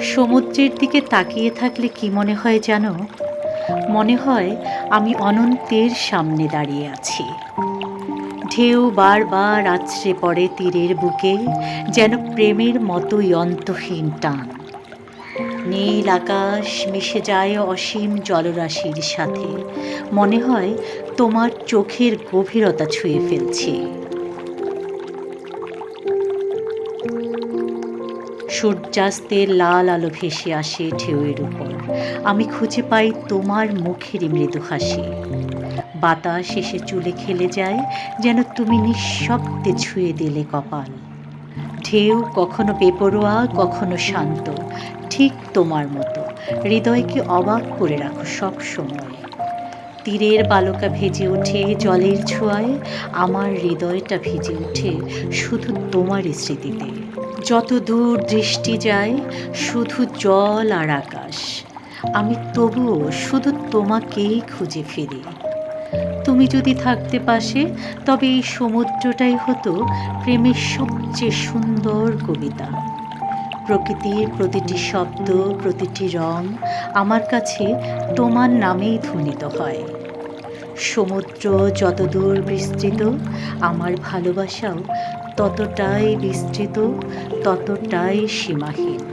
সমুদ্রের দিকে তাকিয়ে থাকলে কি মনে হয় জানো? মনে হয় আমি অনন্তের সামনে দাঁড়িয়ে আছি। ঢেউ বারবার আছড়ে পড়ে তীরের বুকে, যেন প্রেমের মতোই অন্তহীন টান। নীল আকাশ মিশে যায় অসীম জলরাশির সাথে। মনে হয় তোমার চোখের গভীরতা ছুঁয়ে ফেলছি। সূর্যাস্তের লাল আলো ভেসে আসে ঢেউয়ের উপর। আমি খুঁজে পাই তোমার মুখের মৃদু হাসি। বাতাস এসে চুলে খেলে যায়, যেন তুমি নিঃশব্দে ছুঁয়ে দিলে কপাল। ঢেউ কখনো বেপরোয়া, কখনো শান্ত, ঠিক তোমার মতো। হৃদয়কে অবাক করে রাখো সব সময়। তীরের বালকা ভেজে ওঠে জলের ছোঁয়ায়, আমার হৃদয়টা ভেজে ওঠে শুধু তোমারই স্মৃতিতে। যত দূর দৃষ্টি যায়, শুধু জল আর আকাশ। আমি তবুও শুধু তোমাকেই খুঁজে ফিরি। তুমি যদি থাকতে পাশে, তবে এই সমুদ্রটাই হতো প্রেমের সবচেয়ে সুন্দর কবিতা। প্রকৃতির প্রতিটি শব্দ, প্রতিটি রং আমার কাছে তোমার নামেই ধ্বনিত হয়। সমুদ্র যতদূর বিস্তৃত আমার ভালোবাসাও ততটাই বিস্তৃত ততটাই সীমাহীন।